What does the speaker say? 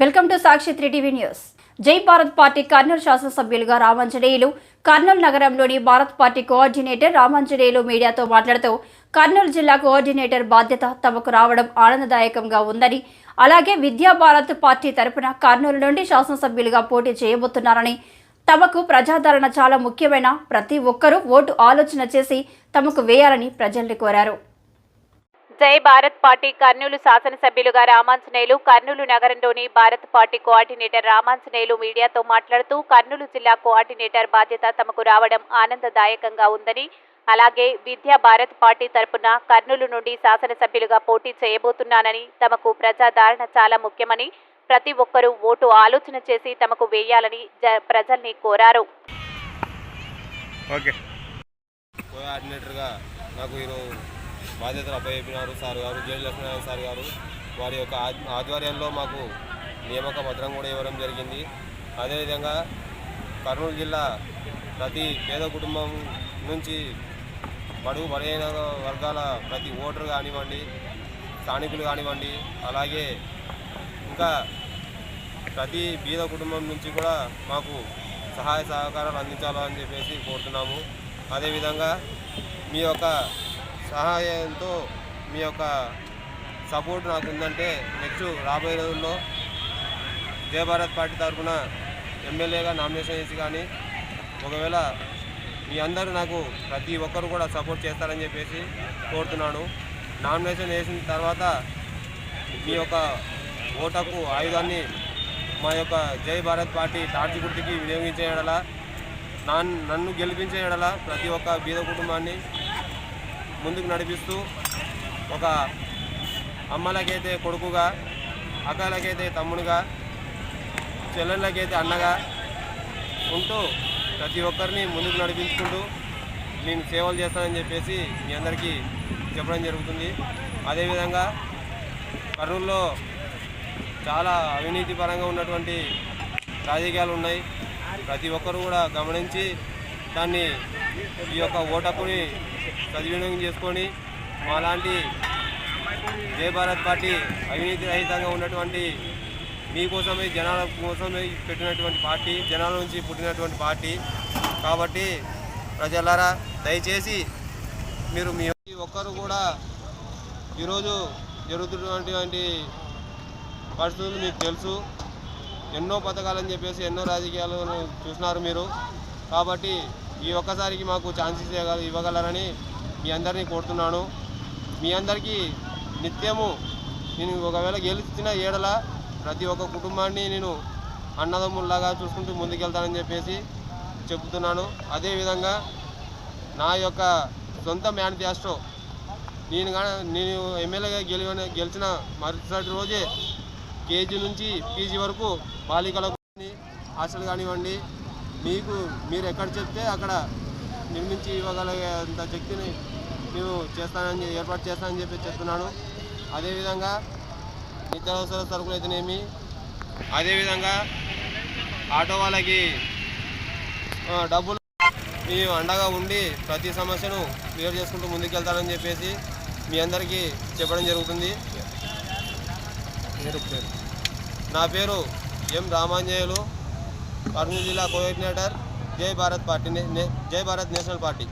Welcome to Sakshi three TV news. Jai Bharat party Kurnool శాసనసభ్యులుగా రామాంజనేయులు కర్నూలు నగరంలోని Bharat party coordinator Ramanjaneyulu మీడియాతో మాట్లాడుతూ కర్నూలు జిల్లా కోఆర్డినేటర్ బాధ్యత తమకు రావడం ఆనందదాయకంగా ఉందని అలాగే విద్యా భారత్ పార్టీ తరపున కర్నూలు నుండి శాసనసభ్యులుగా పోటీ చేయబోతున్నారని తమకు ప్రజాదరణ చాలా ముఖ్యమైన ప్రతి ఒక్కరూ ఓటు ఆలోచన చేసి తమకు వేయాలని ప్రజల్ని కోరారు. జై భారత్ పార్టీ కర్నూలు శాసనసభ్యులుగా రామాంజనేయులు కర్నూలు నగరంలోని భారత్ పార్టీ కోఆర్డినేటర్ రామాంజనేయులు మీడియాతో మాట్లాడుతూ కర్నూలు జిల్లా కోఆర్డినేటర్ బాధ్యత తమకు రావడం ఆనందదాయకంగా ఉందని అలాగే విద్యా భారత్ పార్టీ తరపున కర్నూలు నుండి శాసనసభ్యులుగా పోటీ చేయబోతున్నానని తమకు ప్రజాదరణ చాలా ముఖ్యమని ప్రతి ఒక్కరూ ఓటు ఆలోచన చేసి తమకు వేయాలని జ- ప్రజల్ని కోరారు. కోఆర్డినేటర్గా నాకు ఈరోజు బాధ్యతలు అప్పచెప్పినారు సార్ గారు జేడి లక్ష్మీనారాయణ సార్ గారు. వారి యొక్క ఆధ్వర్యంలో మాకు నియామక పత్రం కూడా ఇవ్వడం జరిగింది. అదేవిధంగా కర్నూలు జిల్లా ప్రతి పేద కుటుంబం నుంచి బడుగు బలహీన వర్గాల ప్రతి ఓటర్ కానివ్వండి స్థానికులు కానివ్వండి అలాగే ఇంకా ప్రతి బీద కుటుంబం నుంచి కూడా మాకు సహాయ సహకారాలు అందించాలని చెప్పేసి కోరుతున్నాము. అదేవిధంగా మీ యొక్క సహాయంతో మీ యొక్క సపోర్ట్ నాకు ఉందంటే నెక్స్ట్ రాబోయే రోజుల్లో జయ భారత్ పార్టీ తరఫున ఎమ్మెల్యేగా నామినేషన్ చేసి కానీ ఒకవేళ మీ అందరూ నాకు ప్రతి ఒక్కరు కూడా సపోర్ట్ చేస్తారని చెప్పేసి కోరుతున్నాను. నామినేషన్ వేసిన తర్వాత మీ యొక్క ఓటకు ఆయుధాన్ని మా యొక్క జై భారత్ పార్టీ టార్చి గుర్తుకి వినియోగించే ఎడల నన్ను గెలిపించే ఎడల ప్రతి ఒక్క బీద కుటుంబాన్ని ముందుకు నడిపిస్తూ ఒక అమ్మలకైతే కొడుకుగా అక్కలకైతే తమ్ముడుగా చెల్లెళ్ళకైతే అన్నగా ఉంటూ ప్రతి ఒక్కరిని ముందుకు నడిపించుకుంటూ నేను సేవలు చేస్తానని చెప్పేసి మీ అందరికీ చెప్పడం జరుగుతుంది. అదేవిధంగా కర్నూలులో చాలా అవినీతి పరంగా ఉన్నటువంటి రాజకీయాలు ఉన్నాయి. ప్రతి ఒక్కరు కూడా గమనించి దాన్ని ఈ యొక్క ఓటకుని సద్వినియోగం చేసుకొని మాలాంటి జయ భారత్ పార్టీ అవినీతి రహితంగా ఉన్నటువంటి మీకోసమే జనాల కోసమే పెట్టినటువంటి పార్టీ జనాల నుంచి పుట్టినటువంటి పార్టీ. కాబట్టి ప్రజలారా దయచేసి మీరు మీ ఒక్కరు కూడా ఈరోజు జరుగుతున్నటువంటి పరిస్థితులు మీకు తెలుసు. ఎన్నో పథకాలని చెప్పేసి ఎన్నో రాజకీయాలను చూసినారు మీరు. కాబట్టి ఈ ఒక్కసారికి మాకు ఛాన్సెస్ ఇవ్వగలరని మీ అందరినీ కోరుతున్నాను. మీ అందరికీ నిత్యము నేను ఒకవేళ గెలిచిన ఏడల ప్రతి ఒక్క కుటుంబాన్ని నేను అన్నదమ్ముల్లాగా చూసుకుంటూ ముందుకెళ్తానని చెప్పేసి చెబుతున్నాను. అదేవిధంగా నా యొక్క సొంత మేనిఫెస్టో నేను నేను ఎమ్మెల్యేగా గెలిచిన గెలిచిన మరుసటి రోజే కేజీ నుంచి పీజీ వరకు బాలికలకు హాస్టల్ కానివ్వండి మీకు మీరు ఎక్కడ చెప్తే అక్కడ నిర్మించి ఇవ్వగలిగేంత శక్తిని నేను చేస్తానని ఏర్పాటు చేస్తానని చెప్పి చెప్తున్నాను. అదేవిధంగా నిత్యావసర సరుకులు అయితేనేమి అదేవిధంగా ఆటో వాళ్ళకి డబ్బులు మేము అండగా ఉండి ప్రతి సమస్యను క్లియర్ చేసుకుంటూ ముందుకెళ్తానని చెప్పేసి మీ అందరికీ చెప్పడం జరుగుతుంది. నా పేరు ఎం రామాంజనేయులు. కర్నూలు జిల్లా కోఆర్డినేటర్ జై భారత్ పార్టీ నే- నే- జై భారత్ నేషనల్ పార్టీ